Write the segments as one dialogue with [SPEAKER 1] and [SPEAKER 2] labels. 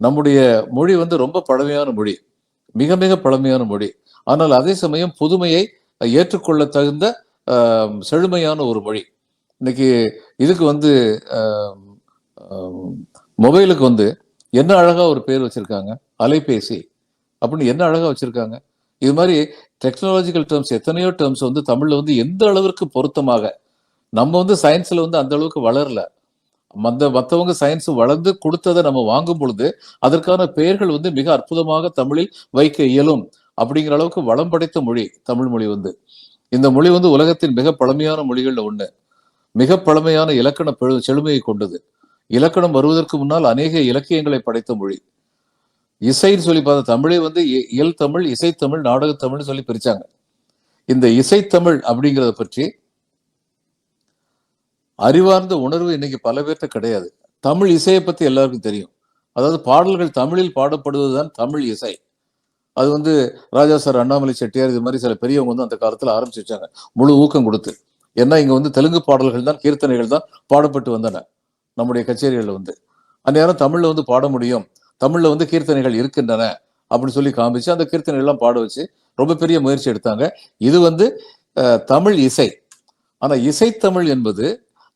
[SPEAKER 1] நம்முடைய மொழி வந்து ரொம்ப பழமையான மொழி. மிக மிக பழமையான மொழி. ஆனால் அதே சமயம் புதுமையை ஏற்றுக்கொள்ள தகுந்த செழுமையான ஒரு மொழி. இன்னைக்கு இதுக்கு வந்து மொபைலுக்கு வந்து என்ன அழகா ஒரு பேர் வச்சிருக்காங்க? அலைபேசி. அப்படின்னு என்ன அழகா வச்சிருக்காங்க? இது மாதிரி டெக்னாலஜிக்கல் டேர்ம்ஸ் எத்தனையோ டேர்ம்ஸ் வந்து தமிழ்ல வந்து எந்த அளவிற்கு பொருத்தமாக நம்ம வந்து சயின்ஸ்ல வந்து அந்த அளவுக்கு வளரல. மத்த மற்றவங்க சயின்ஸ் வளர்ந்து கொடுத்ததை நம்ம வாங்கும் பொழுது அதற்கான பெயர்கள் வந்து மிக அற்புதமாக தமிழில் வைக்க இயலும் அப்படிங்கிற அளவுக்கு வளம் படைத்த மொழி தமிழ் மொழி வந்து. இந்த மொழி வந்து உலகத்தின் மிக பழமையான மொழிகள்ல ஒண்ணு. மிக பழமையான இலக்கண செழுமையை கொண்டது. இலக்கணம் வருவதற்கு முன்னால் அநேக இலக்கியங்களை படைத்த மொழி. இசைன்னு சொல்லி பார்த்தா தமிழே வந்து இ- இயல் தமிழ் இசைத்தமிழ் நாடகத்தமிழ்னு சொல்லி பிரிச்சாங்க. இந்த இசைத்தமிழ் அப்படிங்கிறத பற்றி அறிவார்ந்த உணர்வு இன்னைக்கு பல பேர்ட்ட கிடையாது. தமிழ் இசையை பற்றி எல்லாருக்கும் தெரியும். அதாவது பாடல்கள் தமிழில் பாடப்படுவதுதான் தமிழ் இசை. அது வந்து ராஜா சார் அண்ணாமலை செட்டியார் இது மாதிரி சில பெரியவங்க வந்து அந்த காலத்தில் ஆரம்பிச்சு வச்சாங்க. முழு ஊக்கம் கொடுத்து. ஏன்னா இங்கே வந்து தெலுங்கு பாடல்கள் தான் கீர்த்தனைகள் தான் பாடப்பட்டு வந்தன நம்முடைய கச்சேரிகளில் வந்து. அந்நேரம் தமிழில் வந்து பாட முடியும். தமிழில் வந்து கீர்த்தனைகள் இருக்கின்றன அப்படின்னு சொல்லி காமிச்சு அந்த கீர்த்தனைகள்லாம் பாட வச்சு ரொம்ப பெரிய முயற்சி எடுத்தாங்க. இது வந்து தமிழ் இசை. ஆனால் இசைத்தமிழ் என்பது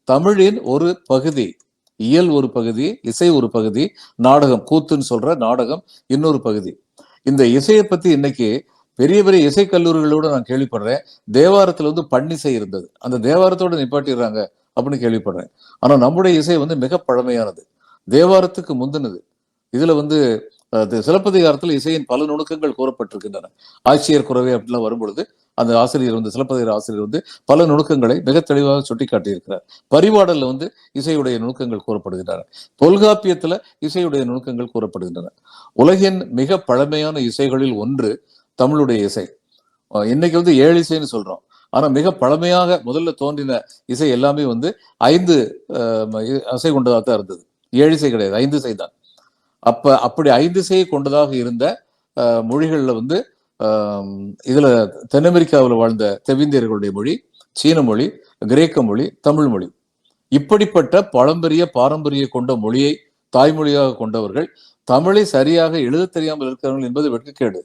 [SPEAKER 1] தமிழின் ஒரு பகுதி இயல் ஒரு பகுதி இசை ஒரு பகுதி நாடகம் கூத்துன்னு சொல்ற நாடகம் இன்னொரு பகுதி. இந்த இசையை பத்தி இன்னைக்கு பெரிய பெரிய இசை கல்லூரிகளோட நான் கேள்விப்படுறேன். தேவாரத்துல வந்து பண்ணிசை இருந்தது. அந்த தேவாரத்தோட நிப்பாட்டிடுறாங்க அப்படின்னு கேள்விப்படுறேன். ஆனா நம்முடைய இசை வந்து மிக பழமையானது. தேவாரத்துக்கு முந்தினது. இதுல வந்து சிலப்பதிகாரத்தில் இசையின் பல நுணுக்கங்கள் கூறப்பட்டிருக்கின்றன. ஆட்சியர் குறவை அப்படிலாம் வரும்பொழுது அந்த ஆசிரியர் வந்து சிலப்பதிகார ஆசிரியர் வந்து பல நுணுக்கங்களை மிக தெளிவாக சுட்டிக்காட்டியிருக்கிறார். காட்டியிருக்கிறார் வந்து இசையுடைய நுணுக்கங்கள் கூறப்படுகின்றன. தொல்காப்பியத்தில் இசையுடைய நுணுக்கங்கள் கூறப்படுகின்றன. உலகின் மிக பழமையான இசைகளில் ஒன்று தமிழுடைய இசை. இன்னைக்கு வந்து ஏழு இசைன்னு சொல்றோம். ஆனா மிக பழமையாக முதல்ல தோன்றின இசை எல்லாமே வந்து ஐந்து இசை கொண்டதாக தான் இருந்தது. ஏழு இசை கிடையாது ஐந்து இசை தான் அப்ப அப்படி ஐந்து இசையை கொண்டதாக இருந்த அஹ், மொழிகள்ல வந்து இதுல தென் அமெரிக்காவில் வாழ்ந்த தெவிந்தியர்களுடைய மொழி சீன மொழி கிரேக்க மொழி தமிழ் மொழி. இப்படிப்பட்ட பழம்பெரிய பாரம்பரிய கொண்ட மொழியை தாய்மொழியாக கொண்டவர்கள் தமிழை சரியாக எழுதத் தெரியாமல் இருக்கிறார்கள் என்பது வெட்கக்கேடு.